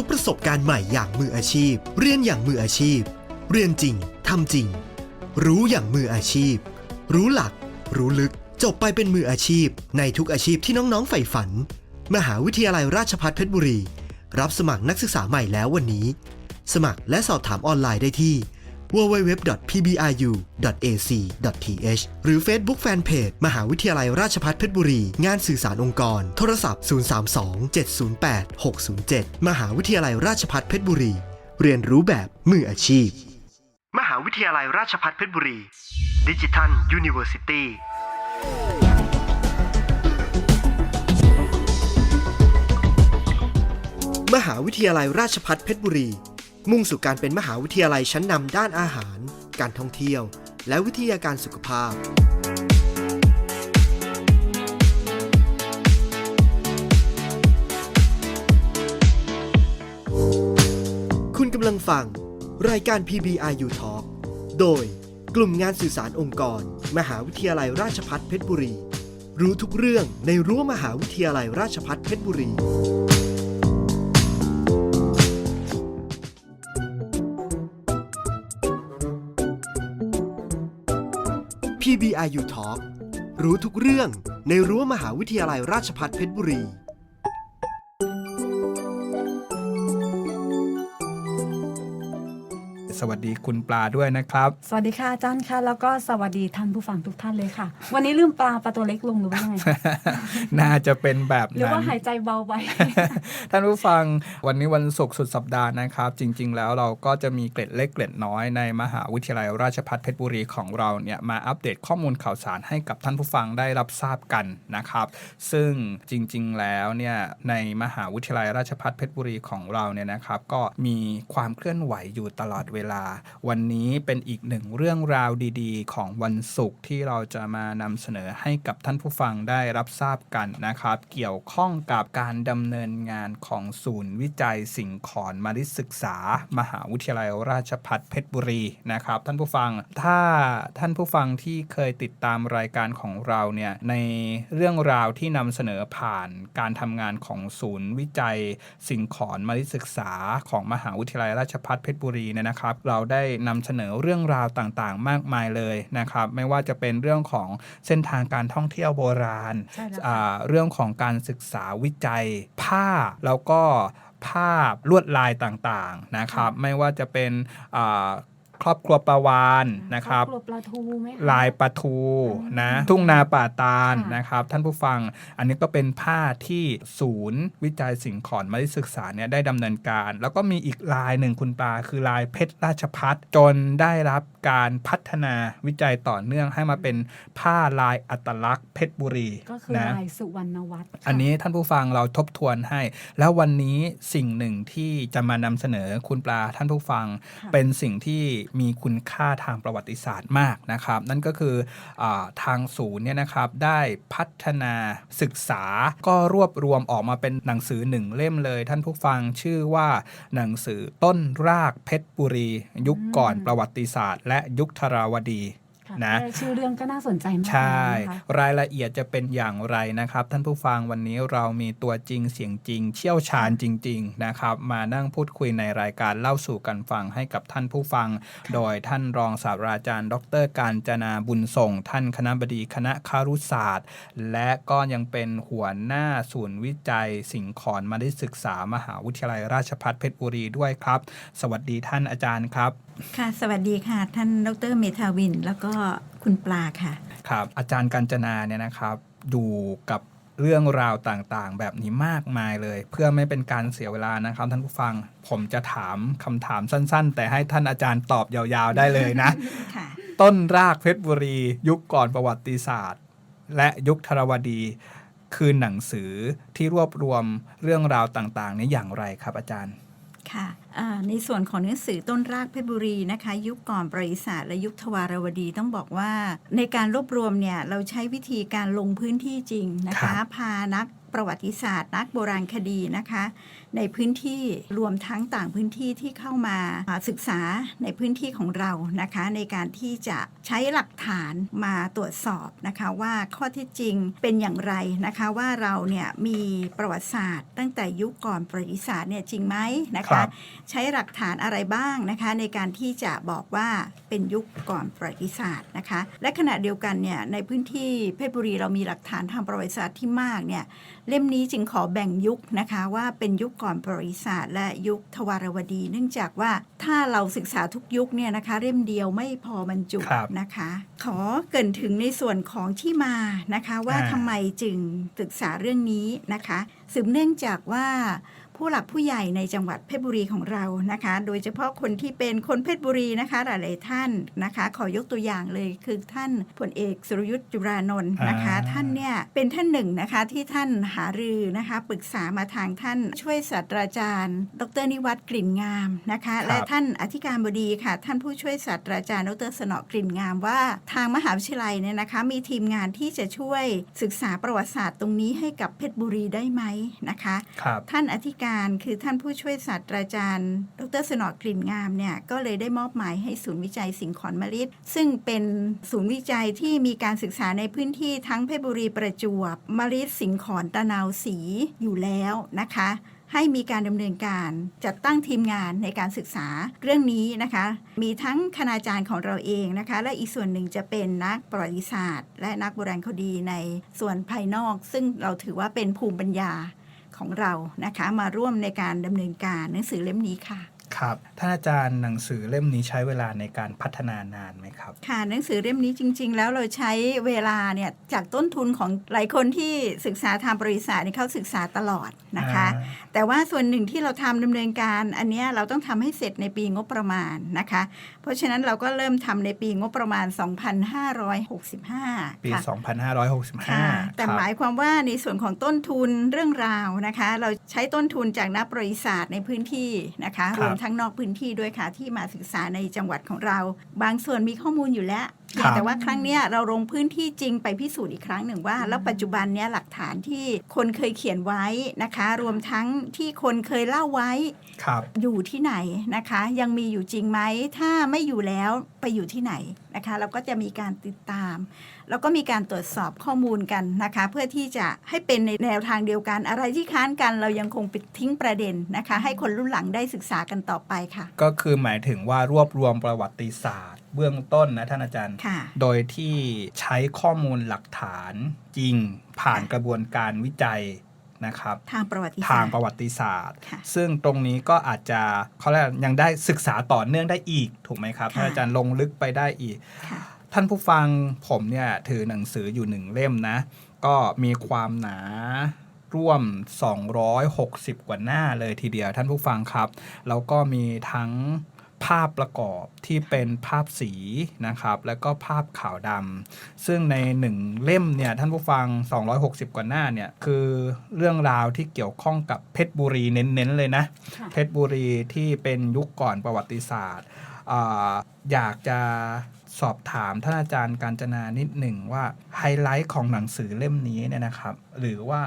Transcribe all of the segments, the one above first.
ทุกประสบการณ์ใหม่อย่างมืออาชีพ เรียนอย่างมืออาชีพ เรียนจริงทำจริง รู้อย่างมืออาชีพ รู้หลัก รู้ลึก จบไปเป็นมืออาชีพ ในทุกอาชีพที่น้องๆใฝ่ฝัน มหาวิทยาลัยราชภัฏเพชรบุรี รับสมัครนักศึกษาใหม่แล้ววันนี้ สมัครและสอบถามออนไลน์ได้ที่ www.pbru.ac.th หรือ Facebook Fanpage มหาวิทยาลัยราชภัฏเพชรบุรี งานสื่อสารองค์กร โทรศัพท์ 032 708 607 มหาวิทยาลัยราชภัฏเพชรบุรี เรียนรู้แบบมืออาชีพ มหาวิทยาลัยราชภัฏเพชรบุรีดิจิทัลยูนิเวอร์ซิตี้มหาวิทยาลัยราชภัฏเพชรบุรี มุ่งสู่การเป็นมหาวิทยาลัยชั้นนำด้านอาหาร การท่องเที่ยว และวิทยาการสุขภาพ คุณกำลังฟัง รายการ PBRU Talk โดยกลุ่มงานสื่อสารองค์กร มหาวิทยาลัยราชภัฏเพชรบุรี รู้ทุกเรื่องในรั้วมหาวิทยาลัยราชภัฏเพชรบุรี PBRU Talk รู้ทุกเรื่องในรั้วมหาวิทยาลัยราชพัฒเพชรบุรี สวัสดีคุณปลาด้วยนะครับ สวัสดีค่ะอาจารย์ค่ะ แล้วก็สวัสดีท่านผู้ฟังทุกท่านเลยค่ะ วันนี้ลืมปลาปลาตัวเล็กลงหรือว่ายังไงน่าจะเป็นแบบหรือนั้นว่าหายใจเบาไปท่านผู้ฟังวันนี้วันศุกร์สุดสัปดาห์นะครับ จริง ๆ แล้วเราก็จะมีเกร็ดเล็กเกร็ดน้อยในมหาวิทยาลัยราชภัฏเพชรบุรีของเราเนี่ยมาอัปเดตข้อมูลข่าวสารให้กับท่านผู้ฟังได้รับทราบกันนะครับ ซึ่งจริง ๆ แล้วเนี่ยในมหาวิทยาลัยราชภัฏเพชรบุรีของเราเนี่ยนะครับ ก็มีความเคลื่อนไหวอยู่ตลอดเวลาวันนี้เป็นอีกหนึ่งเรื่องราวดีๆ ของวันศุกร์ที่เราจะมานำเสนอให้กับท่านผู้ฟังได้รับทราบกันนะครับ เกี่ยวข้องกับการดำเนินงานของศูนย์วิจัยสิ่งขอนมาริศึกษา มหาวิทยาลัยราชภัฏเพชรบุรีนะครับ ท่านผู้ฟังถ้าท่านผู้ฟังที่เคยติดตามรายการของเราเนี่ยในเรื่องราวที่นำเสนอผ่านการทำงานของศูนย์วิจัยสิ่งขอนมาริศึกษาของมหาวิทยาลัยราชภัฏเพชรบุรีเนี่ยนะครับเราได้นำเสนอเรื่องราวต่างๆ มากมายเลยนะครับ ไม่ว่าจะเป็นเรื่องของเส้นทางการท่องเที่ยวโบราณใช่แล้วค่ะอ่าเรื่องของการศึกษาวิจัย ผ้าแล้วก็ภาพลวดลายต่างๆนะครับ ไม่ว่าจะเป็นอ่า ครอบครัวปลาวานนะครับครอบครัวปลาทูไหมคะลายปลาทูอืมนะ ทุ่งนาป่าตาลค่ะนะครับ ท่านผู้ฟังอันนี้ก็เป็นผ้าที่ศูนย์วิจัยสิ่งขอนมาริศึกษาเนี่ยได้ดำเนินการ แล้วก็มีอีกลายหนึ่งคุณปาคือลายเพชรราชพัฒจนได้รับการพัฒนาวิจัยต่อเนื่องให้มาเป็นผ้าลายอัตลักษณ์เพชรบุรีก็คือนะลายสุวรรณวัฒน์ค่ะอันนี้ท่านผู้ฟังเราทบทวนให้ แล้ววันนี้สิ่งหนึ่งที่จะมานำเสนอคุณปลาท่านผู้ฟังค่ะเป็นสิ่งที่มีคุณค่าทางประวัติศาสตร์มากนะครับ นั่นก็คืออทางศูนย์เนี่ยนะครับได้พัฒนาศึกษาก็รวบรวมออกมาเป็นหนังสือหนึ่งเล่มเลย ท่านผู้ฟังชื่อว่าหนังสือต้นรากเพชรบุรี ยุคก่อนประวัติศาสตร์ และยุคธราวดี นะแค่ชื่อเรื่องก็น่าสนใจมากใช่เลยนะคะรายละเอียดจะเป็นอย่างไรนะครับ ท่านผู้ฟังวันนี้เรามีตัวจริงเสียงจริง เชี่ยวชาญจริง ๆนะครับ มานั่งพูดคุยในรายการเล่าสู่กันฟังให้กับท่านผู้ฟัง โดยท่านรองศาสตราจารย์ ดร การจนาบุญส่ง ท่านคณะบดีคณะคารุศาสตร์ และก็ยังเป็นหัวหน้าศูนย์วิจัย สิ่งขอนมาได้ศึกษามหาวิทยาลัยราชภัฏเพชรบุรีด้วยครับ สวัสดีท่านอาจารย์ครับ ค่ะ สวัสดีค่ะ ท่านดรเมธาวิน แล้วก็คุณปลาค่ะ ครับ อาจารย์กัญจนาเนี่ยนะครับอยู่กับเรื่องราวต่างๆ แบบนี้มากมายเลย เพื่อไม่เป็นการเสียเวลานะครับ ท่านผู้ฟังผมจะถามคำถามสั้น ๆ แต่ให้ท่านอาจารย์ตอบยาวๆได้เลยนะค่ะต้นรากเพชรบุรี ยุคก่อนประวัติศาสตร์ และยุคธรวดี คือหนังสือที่รวบรวมเรื่องราวต่างๆนี้อย่างไรครับอาจารย์ ค่ะอ่าในส่วนของหนังสือต้นรากเพชรบุรีนะคะ ยุคก่อนประวัติศาสตร์และยุคทวารวดีต้องบอกว่า ในการรวบรวมเนี่ยเราใช้วิธีการลงพื้นที่จริงนะครัคะบพานักประวัติศาสตร์ นักโบราณคดีนะคะในพื้นที่รวมทั้งต่างพื้นที่ที่เข้ามาอ่าศึกษาในพื้นที่ของเรานะคะ ในการที่จะใช้หลักฐานมาตรวจสอบนะคะว่าข้อเท็จจริงเป็นอย่างไรนะคะว่าเราเนี่ยมีประวัติศาสตร์ ตั้งแต่ยุคก่อนประวัติศาสตร์เนี่ยจริงไหมนะครัคะบใช้หลักฐานอะไรบ้างนะคะ ในการที่จะบอกว่าเป็นยุคก่อนประวัติศาสตร์นะคะ และขณะเดียวกันเนี่ยในพื้นที่เพชรบุรีเรามีหลักฐานทางประวัติศาสตร์ที่มากเนี่ยเล่มนี้จึงขอแบ่งยุคนะคะว่าเป็นยุคก่อนประวัติศาสตร์ และยุคทวารวดี เนื่องจากว่าถ้าเราศึกษาทุกยุคเนี่ยนะคะ เล่มเดียวไม่พอบรรจุครับนะคะ ขอเกรินถึงในส่วนของที่มานะคะว่าอ่าทำไมจึงศึกษาเรื่องนี้นะคะสืบเนื่องจากว่า ผู้หลักผู้ใหญ่ในจังหวัดเพชรบุรีของเรานะคะ โดยเฉพาะคนที่เป็นคนเพชรบุรีนะคะ หลายๆท่านนะคะ ขอยกตัวอย่างเลยคือท่านพลเอกสุรยุทธ์จุรานนท์นะคะอ่าท่านเนี่ยเป็นท่านหนึ่งนะคะที่ท่านหารือนะคะปรึกษามาทางท่านช่วยศาสตราจารย์ ดรนิวัฒน์กลิ่นงามนะคะ และท่านอธิการบดีค่ะ ท่านผู้ช่วยศาสตราจารย์ดรสนอกลิ่นงามว่าทางมหาวิทยาลัยเนี่ยนะคะ มีทีมงานที่จะช่วยศึกษาประวัติศาสตร์ตรงนี้ให้กับเพชรบุรีได้ไหมนะคะครับท่านอธิการคือท่านผู้ช่วยศาสตราจารย์ ดรสนอกลิ่นงามเนี่ยก็เลยได้มอบหมายให้ศูนย์วิจัยสิงขอนมลิดซึ่งเป็นศูนย์วิจัยที่มีการศึกษาในพื้นที่ทั้งเพชรบุรีประจวบมลิดสิงขอนตะนาวศรีอยู่แล้วนะคะให้มีการดำเนินการจัดตั้งทีมงานในการศึกษาเรื่องนี้นะคะ มีทั้งคณาจารย์ของเราเองนะคะ และอีกส่วนหนึ่งจะเป็นนักประวัติศาสตร์ และนักโบราณคดีในส่วนภายนอก ซึ่งเราถือว่าเป็นภูมิปัญญา ของเรานะคะ มาร่วมในการดำเนินการหนังสือเล่มนี้ค่ะครับท่านอาจารย์หนังสือเล่มนี้ใช้เวลาในการพัฒนานานไหมครับ ค่ะหนังสือเล่มนี้จริง ๆ แล้วเราใช้เวลาเนี่ยจากต้นทุนของหลายคนที่ศึกษาทางบริษัทเนี่ยเขาศึกษาตลอดนะคะอ่าแต่ว่าส่วนหนึ่งที่เราทำดำเนินการ อันเนี้ยเราต้องทำให้เสร็จในปีงบประมาณนะคะเพ ราะฉะนั้นเราก็เริ่มทำในปีงบประมาณ 2565 ปี ค่ะ2565ค่ะแต่ครับหมายความว่าในส่วนของต้นทุนเรื่องราวนะคะ เราใช้ต้นทุนจากนักบริษัทในพื้นที่นะคะครับรวมทั้งนอกพื้นที่ด้วยค่ะที่มาศึกษาในจังหวัดของเรา บางส่วนมีข้อมูลอยู่แล้ว ครับแต่ว่าครั้งเนี้ยเราลงพื้นที่จริงไปพิสูจน์อีกครั้งหนึ่งว่า แล้วปัจจุบันเนี้ยหลักฐานที่คนเคยเขียนไว้นะคะ รวมทั้งที่คนเคยเล่าไว้ครับ อยู่ที่ไหนนะคะ ยังมีอยู่จริงไหมถ้าไม่อยู่แล้วไปอยู่ที่ไหนนะคะเราก็จะมีการติดตาม แล้วก็มีการตรวจสอบข้อมูลกันนะคะ เพื่อที่จะให้เป็นในแนวทางเดียวกัน อะไรที่ค้านกันเรายังคงปิดทิ้งประเด็นนะคะ ให้คนรุ่นหลังได้ศึกษากันต่อไปค่ะ ก็คือหมายถึงว่ารวบรวมประวัติศาสตร์ เบื้องต้นนะท่านอาจารย์ ค่ะ โดยที่ใช้ข้อมูลหลักฐานจริง ผ่านกระบวนการวิจัย นะครับทางประวัติศาทางสตร์ประวัติศาสตร์ค่ะซึ่งตรงนี้ก็อาจจะเขาเรียกยังได้ศึกษาต่อเนื่องได้อีกถูกไหมครับค่ะท่านอาจารย์ลงลึกไปได้อีกค่ะท่านผู้ฟังผมเนี่ยถือหนังสืออยู่หนึ่งเล่มนะ ก็มีความหนาร่วม 260 กว่าหน้าเลยทีเดียวท่านผู้ฟังครับ แล้วก็มีทั้ง ภาพประกอบที่เป็นภาพสีนะครับ แล้วก็ภาพขาวดำซึ่งในหนึ่งเล่มเนี่ยท่านผู้ฟัง 260 กว่าหน้าเนี่ยคือเรื่องราวที่เกี่ยวข้องกับเพชรบุรีเน้นๆเลยนะค่ะเพชรบุรีที่เป็นยุคก่อนประวัติศาสตร์อาอยากจะสอบถามท่านอาจารย์การจนานิดหนึ่งว่าไฮไลท์ของหนังสือเล่มนี้เนี่ยนะครับ หรือว่า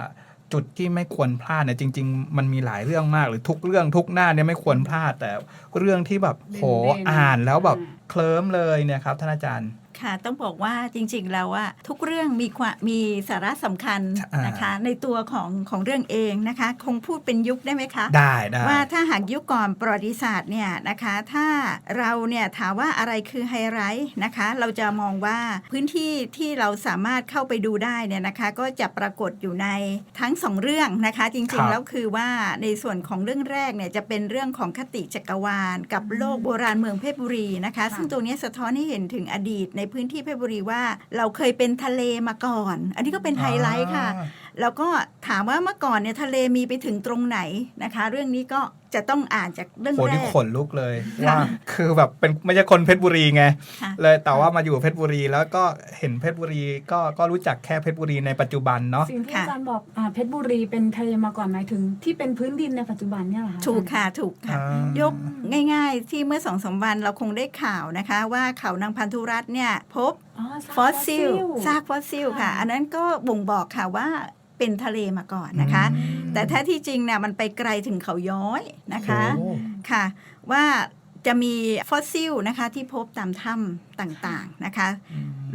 จุดที่ไม่ควรพลาดเนี่ยจริง ๆ มันมีหลายเรื่องมากหรือทุกเรื่องทุกหน้าเนี่ยไม่ควรพลาดแต่เรื่องที่แบบโหเด่นๆอ่านแล้วแบบอ่าเคลิ้มเลยเนี่ยครับท่านอาจารย์ ค่ะต้องบอกว่าจริงๆแล้วว่าทุกเรื่องมีความมีสาระสำคัญอ่านนะคะ ในตัวของของเรื่องเองนะคะ คงพูดเป็นยุคได้ไหมคะ ได้ได้ว่าถ้าหากยุคก่อนประวัติศาสตร์เนี่ยนะคะ ถ้าเราเนี่ยถามว่าอะไรคือไฮไลท์นะคะ เราจะมองว่าพื้นที่ที่เราสามารถเข้าไปดูได้เนี่ยนะคะ ก็จะปรากฏอยู่ในทั้งสองเรื่องนะคะ จริงๆแล้วคือว่าในส่วนของเรื่องแรกเนี่ยจะเป็นเรื่องของคติจักรวาล กับโลกโบราณเมืองเพชรบุรีนะคะ ซึ่งตรงนี้สะท้อนให้เห็นถึงอดีตในพื้นที่เพชรบุรีว่า เราเคยเป็นทะเลมาก่อน อันนี้ก็เป็นไฮไลท์ค่ะอ่าแล้วก็ถามว่าเมื่อก่อนเนี่ยทะเลมีไปถึงตรงไหนนะคะ เรื่องนี้ก็ จะต้องอ่านจากเรื่องโหแรนี่กขนลุกเลยว่าคือแบบเป็นไม่ใช่คนเพชรบุรีไงค่ะเลยแต่ว่ามาอยู่เพชรบุรีแล้วก็เห็นเพชรบุรีก็ก็รู้จักแค่เพชรบุรีในปัจจุบันเนาะสิ่งที่ค่ะอาจารย์บอกอ่าเพชรบุรีเป็นทะเลมาก่อนหมายถึง ที่เป็นพื้นดินในปัจจุบันเนี่ยเหรอคะถูกค่ะถูกค่ะอ่ายกง่าย ๆ ที่เมื่อสองสามวันเราคงได้ข่าวนะคะ ว่าเขานางพันธุรัตน์เนี่ยพบอ๋อซากฟอสซิลซากฟอสซิลค่ะค่ะ อันนั้นก็บ่งบอกค่ะว่า เป็นทะเลมาก่อนนะคะอืมแต่ถ้าที่จริงเนี่ยมันไปไกลถึงเขาย้อยนะคะโอ้ค่ะ ว่าจะมีฟอสซิลนะคะที่พบตามถ้ำต่างๆนะคะ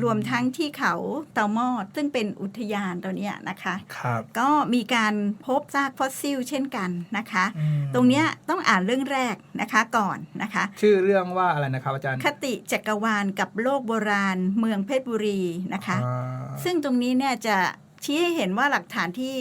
รวมทั้งที่เขาเตามอด ซึ่งเป็นอุทยานตัวเนี้ยนะคะครับก็มีการพบซากฟอสซิลเช่นกันนะคะอืมตรงเนี้ยต้องอ่านเรื่องแรกนะคะก่อนนะคะ ชื่อเรื่องว่าอะไรนะครับอาจารย์ คติจักรวาลกับโลกโบราณเมืองเพชรบุรีนะคะอ่าซึ่งตรงนี้เนี่ยจะ ชี้ให้เห็นว่าหลักฐานที่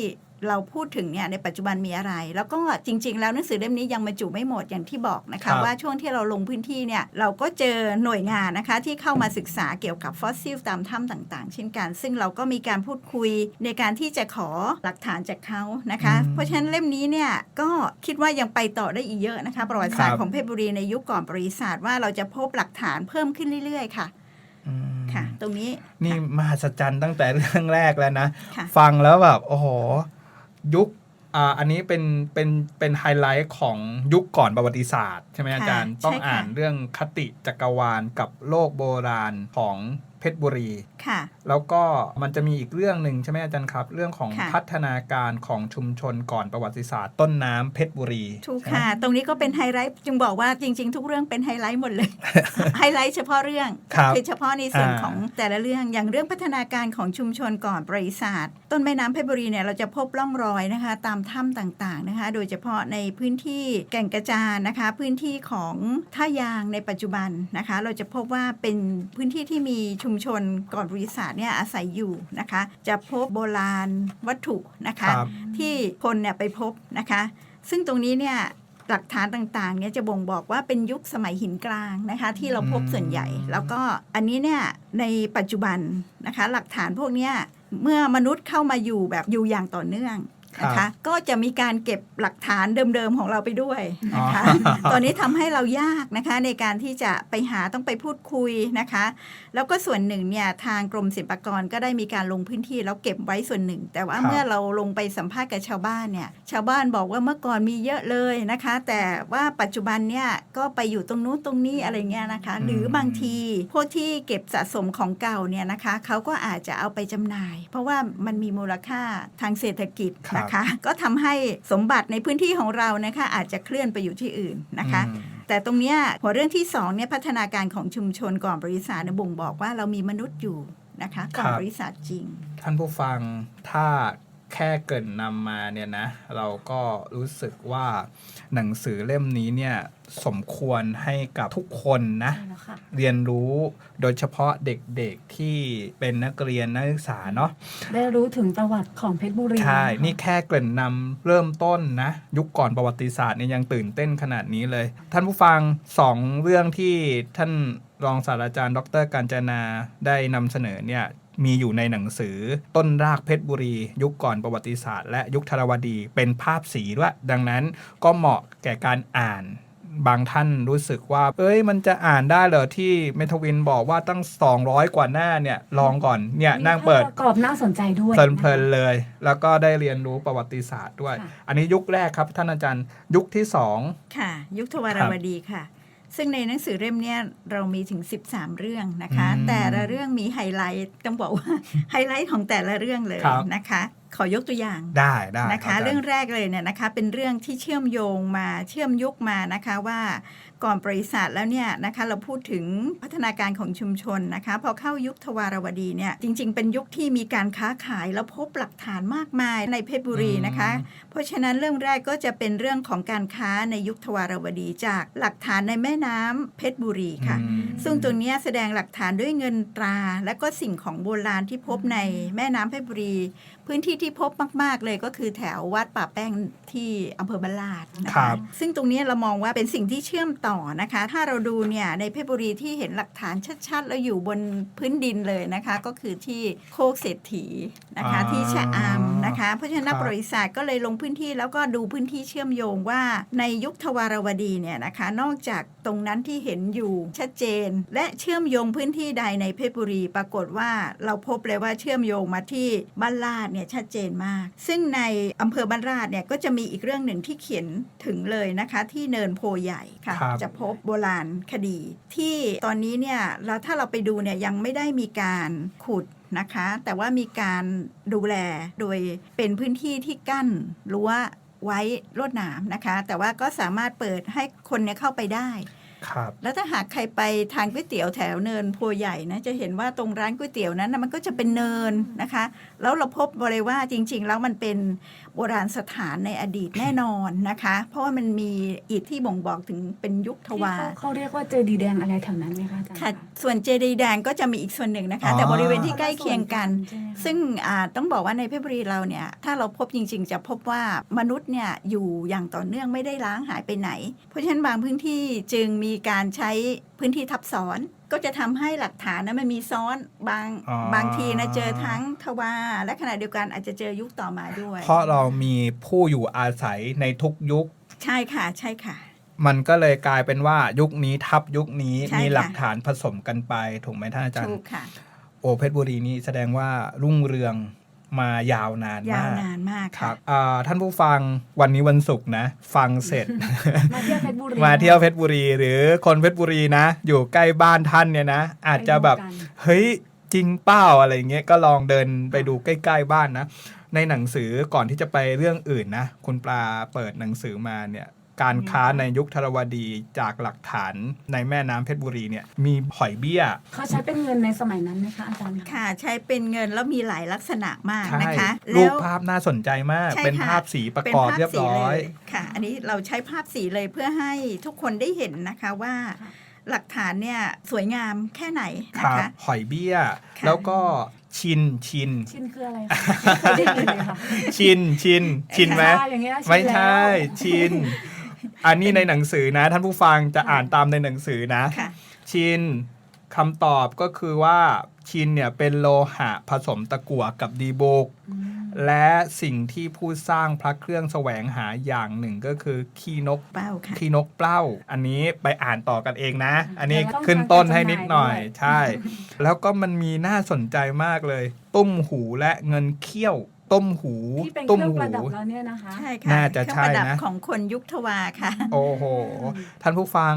เราพูดถึงเนี่ยในปัจจุบันมีอะไร แล้วก็จริง ๆ แล้วหนังสือเล่มนี้ยังบรรจุไม่หมดอย่างที่บอกนะคะ ว่าช่วงที่เราลงพื้นที่เนี่ยเราก็เจอหน่วยงานนะคะที่เข้ามาศึกษาเกี่ยวกับฟอสซิลตามถ้ำต่างๆ เช่นกัน ซึ่งเราก็มีการพูดคุยในการที่จะขอหลักฐานจากเขานะคะ เพราะฉะนั้นเล่มนี้เนี่ยก็คิดว่ายังไปต่อได้อีกเยอะนะคะ ประวัติศาสตร์ของเพชรบุรีในยุคก่อนประวัติศาสตร์ว่าเราจะพบหลักฐานเพิ่มขึ้นเรื่อยๆค่ะอืม ค่ะ ตรงนี้นี่มหัศจรรย์ตั้งแต่เรื่องแรกแล้วนะค่ะฟังแล้วแบบ โอ้โห ยุคอ่าอันนี้เป็นเป็นเป็นไฮไลท์ของยุคก่อนประวัติศาสตร์ใช่ไหมอาจารย์ใช่ต้องค่ะอ่านเรื่องคติจักรวาลกับโลกโบราณของเพ ชรบุรี ค่ะ แล้วก็มันจะมีอีกเรื่องหนึ่งใช่ไหมอาจารย์ครับ เรื่องของค่ะ พัฒนาการของชุมชนก่อนประวัติศาสตร์ต้นน้ำเพชรบุรีถูกใช่ไหม ค่ะ ตรงนี้ก็เป็นไฮไลท์ จึงบอกว่าจริง ๆ ทุกเรื่องเป็นไฮไลท์หมดเลย ไฮไลท์เฉพาะเรื่องครับอเฉพาะในส่วนอ่า ของแต่ละเรื่อง อย่างเรื่องพัฒนาการของชุมชนก่อนประวัติศาสตร์ ต้นแม่น้ำเพชรบุรีเนี่ยเราจะพบร่องรอยนะคะ ตามถ้ำต่างๆนะคะ โดยเฉพาะในพื้นที่แก่งกระจานนะคะ พื้นที่ของท่ายางในปัจจุบันนะคะ เราจะพบว่าเป็นพื้นที่ที่มีชุมชนก่อนประวัติศาสตร์เนี่ยอาศัยอยู่นะคะ จะพบโบราณวัตถุนะคะ ครับที่คนเนี่ยไปพบนะคะ ซึ่งตรงนี้เนี่ยหลักฐานต่างๆเนี่ยจะบ่งบอกว่าเป็นยุคสมัยหินกลางนะคะ ที่เราพบอืมส่วนใหญ่ แล้วก็อันนี้เนี่ยในปัจจุบันนะคะ หลักฐานพวกเนี้ยเมื่อมนุษย์เข้ามาอยู่แบบอยู่อย่างต่อเนื่อง นะครัคะบก็จะมีการเก็บหลักฐานเดิมๆของเราไปด้วยนะคะอ๋อตอนนี้ทำให้เรายากนะคะในการที่จะไปหาต้องไปพูดคุยนะคะ แล้วก็ส่วนหนึ่งเนี่ยทางกรมศิลปากรก็ได้มีการลงพื้นที่แล้วเก็บไว้ส่วนหนึ่ง แต่ว่าครับเมื่อเราลงไปสัมภาษณ์กับชาวบ้านเนี่ยชาวบ้านบอกว่าเมื่อก่อนมีเยอะเลยนะคะ แต่ว่าปัจจุบันเนี่ยก็ไปอยู่ตรงนู้นตรงนี้อะไรเงี้ยนะคะ หรือบางทีพวกที่เก็บสะสมของเก่าเนี่ยนะคะเขาก็อาจจะเอาไปจำหน่าย เพราะว่ามันมีมูลค่าทางเศรษฐกิจนะคะ ก็ทำให้สมบัติในพื้นที่ของเรานะคะอาจจะเคลื่อนไปอยู่ที่อื่นนะคะอืมแต่ตรงเนี้ยหัวเรื่องที่สองเนี่ยพัฒนาการของชุมชนก่อนบริษัทเนี่ยบ่งบอกว่าเรามีมนุษย์อยู่นะคะก่อนครับบริษัทจริง ท่านผู้ฟังถ้าแค่เกรินนำมาเนี่ยนะ เราก็รู้สึกว่าหนังสือเล่มนี้เนี่ย สมควรให้กับทุกคนนะ ใช่แล้วค่ะเรียนรู้โดยเฉพาะเด็กๆที่เป็นนักเรียนนักศึกษาเนาะ ได้รู้ถึงประวัติของเพชรบุรีใช่ะคะนี่แค่เกริ่นนำเริ่มต้นนะ ยุคก่อนประวัติศาสตร์เนี่ยยังตื่นเต้นขนาดนี้เลย ท่านผู้ฟังสองเรื่องที่ท่านรองศาสตราจารย์ ดรการจนาได้นำเสนอเนี่ยมีอยู่ในหนังสือต้นรากเพชรบุรี ยุคก่อนประวัติศาสตร์ และยุคธรวดีเป็นภาพสีด้วยดังนั้นก็เหมาะแก่การอ่าน บางท่านรู้สึกว่า เอ้ยมันจะอ่านได้เหรอที่เมทวินบอกว่าตั้ง 200 กว่าหน้าเนี่ย ลองก่อนเนี่ยนั่งเปิดมีภาพประกอบน่าสนใจด้วยเพลินๆเลย แล้วก็ได้เรียนรู้ประวัติศาสตร์ด้วยค่ะอันนี้ยุคแรกครับท่านอาจารย์ยุคที่สองค่ะ ยุคทวารวดีค่ะ ซึ่งในหนังสือเล่มเนี้ยเรามีถึง 13 เรื่องนะคะอืมแต่ละเรื่องมีไฮไลท์ต้องบอกว่าไฮไลท์ของแต่ละเรื่องเลยครับนะคะ ขอยกตัวอย่างได้ได้นะคะาจาย์เรื่องแรกเลยเนี่ยนะคะ เป็นเรื่องที่เชื่อมโยงมาเชื่อมยุคมานะคะว่าก่อนบริษัทแล้วเนี่ยนะคะเราพูดถึงพัฒนาการของชุมชนนะคะ พอเข้ายุคทวารวดีเนี่ยจริง ๆ เป็นยุคที่มีการค้าขายแล้วพบหลักฐานมากมายในเพชรบุรีนะคะ เพราะฉะนั้นเรื่องแรกก็จะเป็นเรื่องของการค้าในยุคทวารวดีจากหลักฐานในแม่น้ำเพชรบุรีค่ะอืมซึ่งตัวเนี้ยแสดงหลักฐานด้วยเงินตรา และก็สิ่งของโบราณที่พบในแม่น้ำเพชรบุรี พื้นที่ที่พบมาก ๆ เลยก็คือแถววัดป่าแป้งที่อำเภอบ้านลาดนะครัคะบซึ่งตรงเนี้ยเรามองว่าเป็นสิ่งที่เชื่อมต่อนะคะ ถ้าเราดูเนี่ยในเพชรบุรีที่เห็นหลักฐานชัดๆ แล้วอยู่บนพื้นดินเลยนะคะ ก็คือที่โคกเศรษฐีนะคะอ่าที่ชะอำนะคะ เพราะฉะนั้นนักครับประวัติศาสตร์ก็เลยลงพื้นที่แล้วก็ดูพื้นที่เชื่อมโยงว่าในยุคทวารวดีเนี่ยนะคะ นอกจากตรงนั้นที่เห็นอยู่ชัดเจน และเชื่อมโยงพื้นที่ใดในเพชรบุรี ปรากฏว่าเราพบเลยว่าเชื่อมโยงมาที่บ้านลาดเนี่ยชัดเจนมาก ซึ่งในอำเภอบ้านลาดเนี่ยก็จะมีอีกเรื่องหนึ่งที่เขียนถึงเลยนะคะที่เนินโพใหญ่ค่ะครับจะพบโบราณคดี ที่ตอนนี้เนี่ยเราถ้าเราไปดูเนี่ยยังไม่ได้มีการขุดนะคะแต่ว่ามีการดูแลโดยเป็นพื้นที่ที่กั้นรั้วไว้ลวดหนามนะคะ แต่ว่าก็สามารถเปิดให้คนเนี่ยเข้าไปได้ ครับ แล้วถ้าหากใครไปทานก๋วยเตี๋ยวแถวเนินโพใหญ่นะจะเห็นว่าตรงร้านก๋วยเตี๋ยวนั้นนะมันก็จะเป็นเนินนะคะ แล้วเราพบบริว่าจริง ๆ แล้วมันเป็นโบราณสถานในอดีตแน่นอนนะคะ เพราะว่ามันมีอิฐที่บ่งบอกถึงเป็นยุคทที่วาเขาเขาเรียกว่าเจดีย์แดงอะไรแถวนั้นไหมคะอาจารย์ค่ะส่วนเจดีย์แดงก็จะมีอีกส่วนหนึ่งนะคะ แต่บริเวณที่ใกล้เคียงกันใช่ไหมคะซึ่งอ่าต้องบอกว่าในเพชรบุรีเราเนี่ยถ้าเราพบจริง ๆ จะพบว่ามนุษย์เนี่ยอยู่อย่างต่อเนื่องไม่ได้ล้างหายไปไหน เพราะฉะนั้นบางพื้นที่จึงมีการใช้พื้นที่ทับซ้อน ก็จะทำให้หลักฐานนะมันมีซ้อนบางอ๋อ บางทีนะเจอทั้งทวารและขณะเดียวกันอาจจะเจอยุคต่อมาด้วย เพราะเรามีผู้อยู่อาศัยในทุกยุค ใช่ค่ะใช่ค่ะ มันก็เลยกลายเป็นว่ายุคนี้ทับยุคนี้ใช่มีค่ะหลักฐานผสมกันไป ถูกไหมท่านอาจารถูย์ กค่ะ โอเพชรบุรีนี่แสดงว่ารุ่งเรือง มายาวนานยาวากนานมากครัค่ะบอ่าท่านผู้ฟังวันนี้วันศุกร์นะ ฟังเสร็จ มาเที่ยวเพชรบุรีมาเที่ยวเพชรบุรี หรือคนเพชรบุรีนะ อยู่ใกล้บ้านท่านเนี่ยนะ อาจจะแบบไปดูกันเฮ้ยจริงเป้าอะไรเงี้ยก็ลองเดินไปดูใกล้ ๆ บ้านนะ ในหนังสือก่อนที่จะไปเรื่องอื่นนะ คุณปลาเปิดหนังสือมาเนี่ย การค้าในยุคธรวดีจากหลักฐานในแม่น้ำเพชรบุรีเนี่ยมีหอยเบี้ย เขาใช้เป็นเงินในสมัยนั้นไหมคะอาจารย์คะ ค่ะใช้เป็นเงินแล้วมีหลายลักษณะมากใช่นะคะรูแล้ปวภาพน่าสนใจมาก ใช่เป็นค่ะภาพสีประเป็นกอบภาพเรียบสีร้เลอยยค่ะ อันนี้เราใช้ภาพสีเลยเพื่อให้ทุกคนได้เห็นนะคะว่าค่ะ หลักฐานเนี่ยสวยงามแค่ไหนคนะรับ คะ หอยเบี้ย ค่ะ แล้วก็ชินชิน ชินคืออะไรคะไม่เคยได้ยินเลยค่ะชินชินชินไหม ใช่อย่างเงี้ยชินไม่ใช่แล้วชิน อันนี้ในหนังสือนะ ท่านผู้ฟังจะอ่านตามในหนังสือนะ ค่ะ ชินคำตอบก็คือว่าชินเนี่ยเป็นโลหะผสมตะกั่วกับดีบุกอืมและสิ่งที่ผู้สร้างพระเครื่องแสวงหาอย่างหนึ่งก็คือขี้นกเป้าค่ะ ขี้นกเปล้า อันนี้ไปอ่านต่อกันเองนะ อันนี้ขึ้นต้นให้นิดหน่อยใช่ แล้วก็มันมีน่าสนใจมากเลย ตุ้มหูและเงินเขี้ยว ต้มหูที่เป็นเคตุ้มรื่องหู ประดับแล้วเนี่ยนะคะ ใช่ค่ะน่าจะเครื่องประดับใช่นะ ของคนยุคทวาค่ะ โอ้โห ท่านผู้ฟัง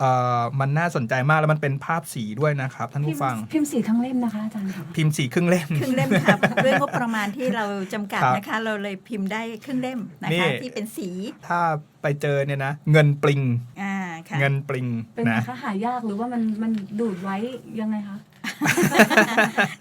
เอ่อมันน่าสนใจมากแล้วมันเป็นภาพสีด้วยนะครับ ท่านผู้ฟังพิมพ์สีทั้งเล่มนะคะอาจารย์ค่ะ พิมพ์สีครึ่งเล่ม ครึ่งเล่มค่ะด้วยงบประมาณที่เราจำกัดครับนะคะ เราเลยพิมพ์ได้ครึ่งเล่มนะนี่ คะ ที่เป็นสีถ้าไปเจอเนี่ยนะ เงินปลิง อ่าค่ะ เงินปลิงเป็นไงนะ คะหายากหรือว่ามันมันดูดไว้ยังไงคะ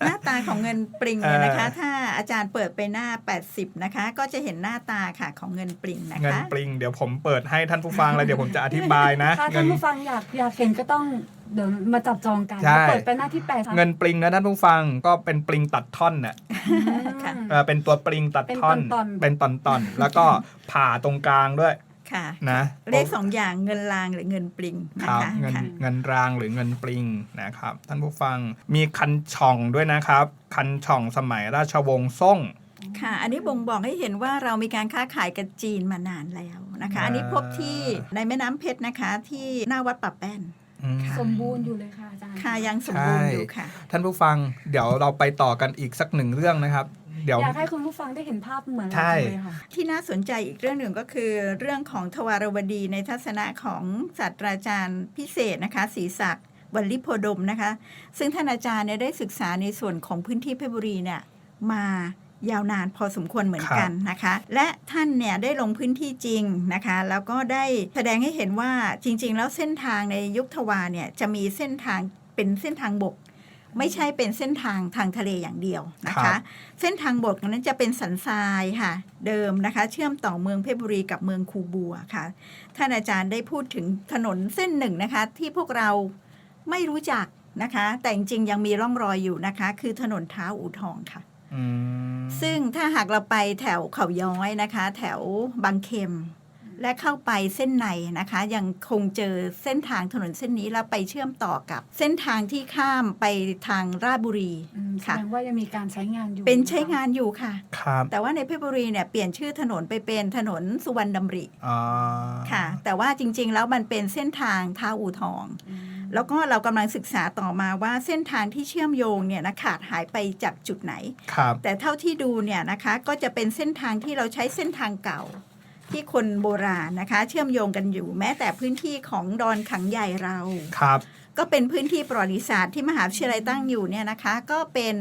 หน้าตาของเงินปริงเนี่ยนะคะเออถ้าอาจารย์เปิดไปหน้า 80 นะคะ ก็จะเห็นหน้าตาค่ะของเงินปริงนะเงินคะปลิงเดี๋ยวผมเปิดให้ท่านผู้ฟังแล้วเดี๋ยวผมจะอธิบายนะถ้าเงิท่านนผู้ฟังอยากอยากเห็นก็ต้องเดี๋ยวมาจับจองกันใช่แล้วเปิดไปหน้าที่แปดค่ะเงินปลิงนะท่านผู้ฟังก็เป็นปลิงตัดท่อนน่ะค่ะเออเป็นตัวปลิงตัดท่อน เป็นตอนๆเป็นตอนตอนๆแล้วก็ผ่าตรงกลางด้วย ค่ะนะเลขสองอย่างเงินลางหรือเงินปริงคนะรับคะเงินค่ะเงินรางหรือเงินปลิงนะครับ ท่านผู้ฟังมีคันช่องด้วยนะครับ คันช่องสมัยราชวงศ์ซ่งค่ะ อันนี้บ่งบอกให้เห็นว่าเรามีการค้าขายกับจีนมานานแล้วนะคะอ่าอันนี้พบที่ในแม่น้ำเพชรนะคะ ที่หน้าวัดป่าแป้นอืมสมบูรณ์อยู่เลยค่ะอาจารย์ค่ะยังสมบูรณ์อยู่ค่ะ ท่านผู้ฟังเดี๋ยวเราไปต่อกันอีกสักหนึ่งเรื่องนะครับ เดี๋ยว อยากให้คุณผู้ฟังได้เห็นภาพเหมือนเราใช่เลยค่ะ ที่น่าสนใจอีกเรื่องหนึ่งก็คือเรื่องของทวารวดีในทัศนะของศาสตราจารย์พิเศษนะคะศรีศักดิ์วัลลิโพดมนะคะ ซึ่งท่านอาจารย์เนี่ยได้ศึกษาในส่วนของพื้นที่เพชรบุรีเนี่ยมายาวนานพอสมควรเหมือนกันนะคะ และท่านเนี่ยได้ลงพื้นที่จริงนะคะ แล้วก็ได้แสดงให้เห็นว่าจริง ๆ แล้วเส้นทางในยุคทวารเนี่ยจะมีเส้นทางเป็นเส้นทางบก ไม่ใช่เป็นเส้นทางทางทะเลอย่างเดียวนะครัคะบเส้นทางบกนั้นจะเป็นสันทรายค่ะ เดิมนะคะ เชื่อมต่อเมืองเพชรบุรีกับเมืองคูบัวค่ะ ท่านอาจารย์ได้พูดถึงถนนเส้นหนึ่งนะคะ ที่พวกเราไม่รู้จักนะคะ แต่จริงๆยังมีร่องรอยอยู่นะคะ คือถนนเท้าอู่ทองค่ะอืมซึ่งถ้าหากเราไปแถวเขาย้อยนะคะ แถวบางเข็ม และเข้าไปเส้นในนะคะ ยังคงเจอเส้นทางถนนเส้นนี้แล้วไปเชื่อมต่อกับ เส้นทางที่ข้ามไปทางราชบุรีอืมแสค่ะดงว่ายังมีการใช้งานอยู่ เป็นใช้งานอยู่ค่ะครับแต่ว่าในเพชรบุรีเนี่ยเปลี่ยนชื่อถนนไปเป็นถนนสุวรรณดำริอ่าค่ะ แต่ว่าจริง ๆ แล้วมันเป็นเส้นทางท้าอู่ทองอืมแล้วก็เรากำลังศึกษาต่อมาว่าเส้นทางที่เชื่อมโยงเนี่ยนะขาดหายไปจากจุดไหนครับแต่เท่าที่ดูเนี่ยนะคะก็จะเป็นเส้นทางที่เราใช้เส้นทางเก่า ที่คนโบราณนะคะ เชื่อมโยงกันอยู่ แม้แต่พื้นที่ของดอนขังใหญ่เราครับ ก็เป็นพื้นที่ประวัติศาสตร์ที่มหาวิทยาลัยตั้งอยู่เนี่ยนะคะ ก็เป็น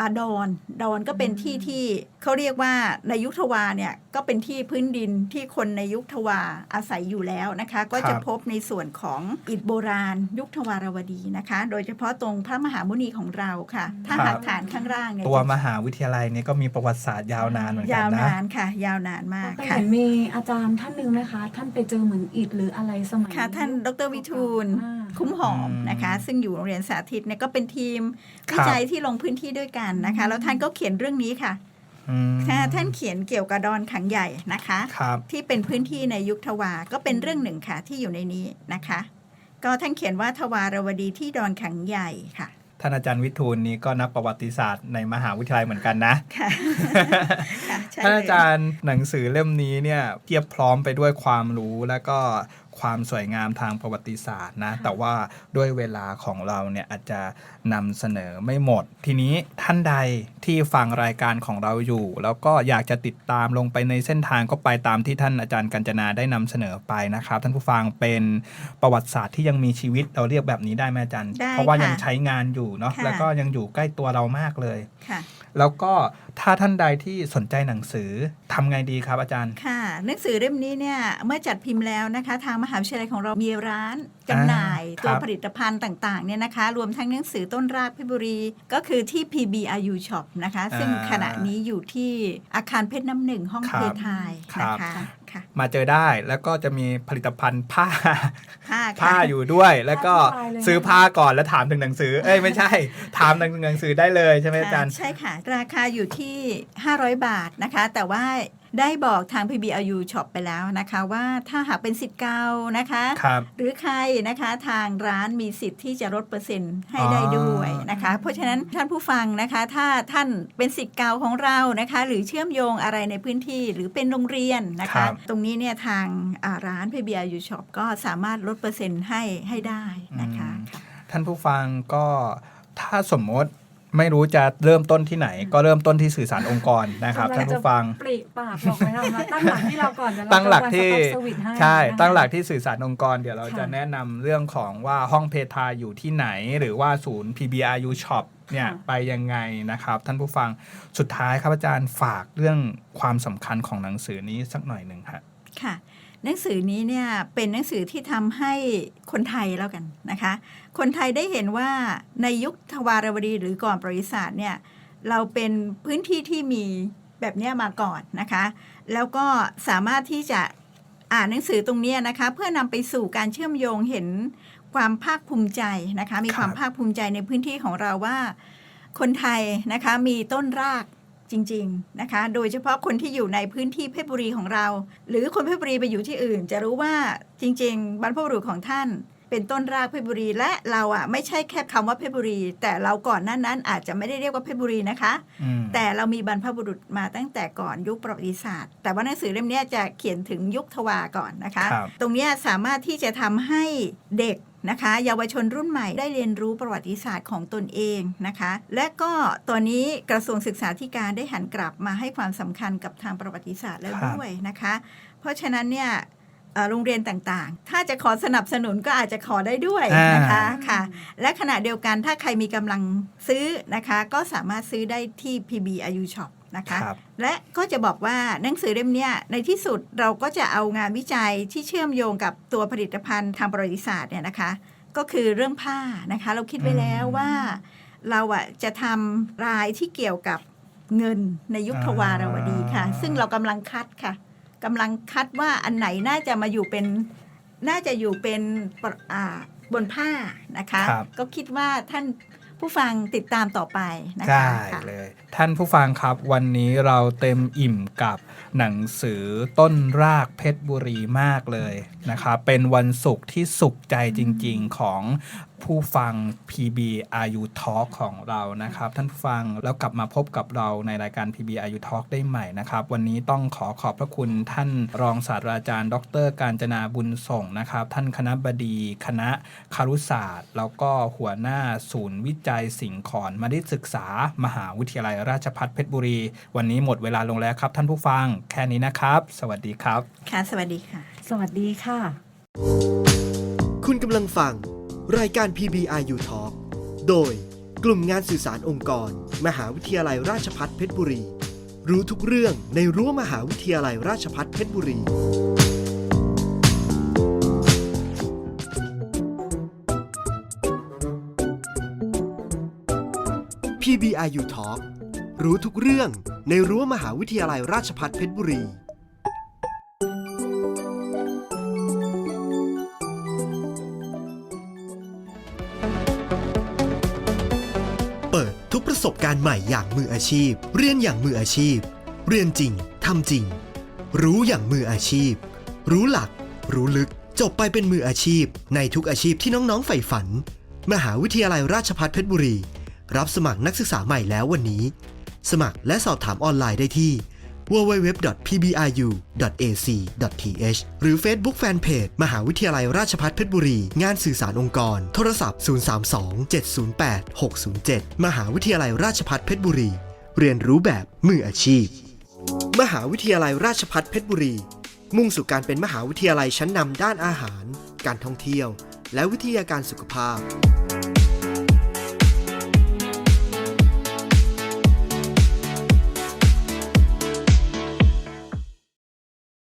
อาดอนดอนก็เป็นที่ที่เขาเรียกว่าในยุคทวาเนี่ยก็เป็นที่พื้นดินที่คนในยุคทวาอาศัยอยู่แล้วนะคะ ก็จะพบในส่วนของอิฐโบราณ ยุคทวารวดีนะคะ โดยเฉพาะตรงพระมหามุนีของเราค่ะ ถ้าหากฐานข้างล่างเนี่ยตัวมหาวิทยาลัยเนี่ยก็มีประวัติศาสตร์ยาวนานเหมือนกัยานวนะนานค่ะ ยาวนานมากแต่ค่ะเห็นมีอาจารย์ท่านหนึ่งนะคะ ท่านไปเจอเหมือนอิฐหรืออะไรสมัยค่ะท่านดรวิทูลอ่า คุ้มหอมอืมนะคะ ซึ่งอยู่โรงเรียนสาธิตเนี่ยก็เป็นทีมครับวิจัยที่ลงพื้นที่ด้วยกันนะคะ แล้วท่านก็เขียนเรื่องนี้ค่ะอืมค่ะท่านเขียนเกี่ยวกับดอนขังใหญ่นะคะครับที่เป็นพื้นที่ในยุคทวาก็เป็นเรื่องหนึ่งค่ะที่อยู่ในนี้นะคะ ก็ท่านเขียนว่าทวารวดีที่ดอนขังใหญ่ค่ะท่านอาจารย์วิทูลนี่ก็นักประวัติศาสตร์ในมหาวิทยาลัยเหมือนกันนะค่ะค่ะใช่ท่านเลอาจารย์หนังสือเล่มนี้เนี่ยเทียบพร้อมไปด้วยความรู้และก็ ความสวยงามทางประวัติศาสตร์นะ แต่ว่าด้วยเวลาของเราเนี่ยอาจจะนำเสนอไม่หมด ทีนี้ท่านใดที่ฟังรายการของเราอยู่ แล้วก็อยากจะติดตามลงไปในเส้นทางก็ไปตามที่ท่านอาจารย์กัญจนาได้นำเสนอไปนะครับ ท่านผู้ฟังเป็นประวัติศาสตร์ที่ยังมีชีวิตเราเรียกแบบนี้ได้ไหมอาจารย์ได้เพราะว่าค่ะยังใช้งานอยู่เนาะค่ะแล้วก็ยังอยู่ใกล้ตัวเรามากเลยค่ะ แล้วก็ถ้าท่านใดที่สนใจหนังสือทำไงดีครับอาจารย์ ค่ะ หนังสือเล่มนี้เนี่ยเมื่อจัดพิมพ์แล้วนะคะ ทางมหาวิทยาลัยของเรามีร้านจำหน่ายอ่าตัวครับผลิตภัณฑ์ต่างๆเนี่ยนะคะ รวมทั้งหนังสือต้นรากเพชรบุรี ก็คือที่ PBRU Shop นะคะ ซึ่งขณะนี้อยู่ที่อาคารเพชรน้ำหนึ่งห้องครัเพบทายครันะบคะค่ะ มาเจอได้แล้วก็จะมีผลิตภัณฑ์ผ้าผ้าผ้าค่ะอยู่ด้วย แล้วก็ผ้าทั่วไปเลยซื้อผ้าก่อนแล้วถามถึงหนังสือ เอ้ยไม่ใช่ ถามถึงหนังสือได้เลยใช่ไหมอาจารย์ใช่ค่ะ ราคาอยู่ที่ 500 บาทนะคะ แต่ว่า ได้บอกทาง PBRU Shop ไปแล้วนะคะ ว่าถ้าหากเป็นสิทธิ์เก่านะคะครับหรือใครนะคะทางร้านมีสิทธิ์ที่จะลดเปอร์เซ็นต์ให้อ๋อได้ด้วยนะคะ เพราะฉะนั้นท่านผู้ฟังนะคะ ถ้าท่านเป็นสิทธิ์เก่าของเรานะคะ หรือเชื่อมโยงอะไรในพื้นที่หรือเป็นโรงเรียนนะครัคะ บ ตรงนี้เนี่ยทางอ่าร้านพีบียูช็อปก็สามารถลดเปอร์เซ็นต์ให้ให้ได้นะคะอืมท่านผู้ฟังก็ถ้าสมมติ ไม่รู้จะเริ่มต้นที่ไหน ก็เริ่มต้นที่สื่อสารองค์กรนะครับท่านผู้ฟังปลีกปากบอกเลยค่ะมาตั้งหลักที่เราก่อนเดี๋ยวเราตั้งหลักที่จะวาง stop service ให้ใช่นะคะตั้งหลักที่สื่อสารองค์กร เดี๋ยวเราค่ะจะแนะนำเรื่องของว่าห้องเพทาอยู่ที่ไหน หรือว่าศูนย์ PBRU Shop เนี่ยค่ะไปยังไงนะครับ ท่านผู้ฟังสุดท้ายครับอาจารย์ฝากเรื่องความสำคัญของหนังสือนี้สักหน่อยหนึ่งครับค่ะ หนังสือนี้เนี่ยเป็นหนังสือที่ทำให้คนไทยแล้วกันนะคะ คนไทยได้เห็นว่าในยุคทวารวดีหรือก่อนประวัติศาสตร์เนี่ยเราเป็นพื้นที่ที่มีแบบนี้มาก่อนนะคะ แล้วก็สามารถที่จะอ่านหนังสือตรงนี้นะคะ เพื่อนำไปสู่การเชื่อมโยงเห็นความภาคภูมิใจนะคะ มีความภาคภูมิใจในพื้นที่ของเราว่า คนไทยนะคะมีต้นราก จริง ๆ นะคะ โดยเฉพาะคนที่อยู่ในพื้นที่เพชรบุรีของเรา หรือคนเพชรบุรีไปอยู่ที่อื่น จะรู้ว่าจริง ๆ บรรพบุรุษของท่าน เป็นต้นรากเพชรบุรี และเราอะไม่ใช่แค่คำว่าเพชรบุรี แต่เราก่อนหนั้นนั้นอาจจะไม่ได้เรียกว่าเพชรบุรีนะคะอืมแต่เรามีบรรพบุรุษมาตั้งแต่ก่อนยุคประวัติศาสตร์ แต่ว่าหนังสือเล่มเนี้ยจะเขียนถึงยุคทวาก่อนนะคะครับตรงเนี้ยสามารถที่จะทำให้เด็กนะคะเยาวชนรุ่นใหม่ได้เรียนรู้ประวัติศาสตร์ของตนเองนะคะ และก็ตอนนี้กระทรวงศึกษาธิการได้หันกลับมาให้ความสำคัญกับทางประวัติศาสตร์แล้วครับด้วยนะคะ เพราะฉะนั้นเนี่ยเอ่อ โรงเรียนต่างๆ ถ้าจะขอสนับสนุนก็อาจจะขอได้ด้วยนะคะอ่าค่ะ และขณะเดียวกันถ้าใครมีกำลังซื้อนะคะ ก็สามารถซื้อได้ที่ PBRU Shop นะคะครับและก็จะบอกว่าหนังสือเล่มเนี้ยในที่สุดเราก็จะเอางานวิจัยที่เชื่อมโยงกับตัวผลิตภัณฑ์ทางประวัติศาสตร์เนี่ยนะคะ ก็คือเรื่องผ้านะคะ เราคิดไว้แล้วว่าเราอะจะทำรายที่เกี่ยวกับเงินในยุคทวารวดีค่ะอ่าซึ่งเรากำลังคัดค่ะ กำลังคัดว่าอันไหนน่าจะมาอยู่เป็นน่าจะอยู่เป็นปรอ่าบนผ้านะคะครับก็คิดว่าท่านผู้ฟังติดตามต่อไปนะได้คะค่ะเลย ท่านผู้ฟังครับ วันนี้เราเต็มอิ่มกับหนังสือต้นรากเพชรบุรีมากเลยนะครับ เป็นวันศุกร์ที่สุขใจจริง ๆของผู้ฟัง PB RU Talk ของเรานะครับ ท่านผู้ฟังแล้วกลับมาพบกับเราในรายการ PB RU Talk ได้ใหม่นะครับ วันนี้ต้องขอขอบพระคุณท่านรองศาสตราจารย์ ดร การจนาบุญส่งนะครับ ท่านคณะบดี คณะคารุศาสตร์ แล้วก็หัวหน้าศูนย์วิจัยสิ่งขอนมาดิศึกษามหาวิทยาลัยราชภัฏเพชรบุรี วันนี้หมดเวลาลงแล้วครับ ท่านผู้ฟังแค่นี้นะครับ สวัสดีครับ ค่ะ สวัสดีค่ะ สวัสดีค่ะ คุณกำลังฟัง รายการ PBRU Talk โดยกลุ่มงานสื่อสารองค์กร มหาวิทยาลัยราชภัฏเพชรบุรี รู้ทุกเรื่องในรั้วมหาวิทยาลัยราชภัฏเพชรบุรี PBRU Talk รู้ทุกเรื่องในรั้วมหาวิทยาลัยราชภัฏเพชรบุรี เปิดทุกประสบการณ์ใหม่อย่างมืออาชีพ เรียนอย่างมืออาชีพ เรียนจริงทำจริง รู้อย่างมืออาชีพ รู้หลัก รู้ลึก จบไปเป็นมืออาชีพ ในทุกอาชีพที่น้องๆใฝ่ฝัน มหาวิทยาลัยราชภัฏเพชรบุรี รับสมัครนักศึกษาใหม่แล้ววันนี้ สมัครและสอบถามออนไลน์ได้ที่ www.pbru.ac.th หรือ Facebook Fanpage มหาวิทยาลัยราชภัฏเพชรบุรี งานสื่อสารองค์กร โทรศัพท์ 032 708 607 มหาวิทยาลัยราชภัฏเพชรบุรี เรียนรู้แบบมืออาชีพ มหาวิทยาลัยราชภัฏเพชรบุรี มุ่งสู่การเป็นมหาวิทยาลัยชั้นนำด้านอาหาร การท่องเที่ยว และวิทยาการสุขภาพ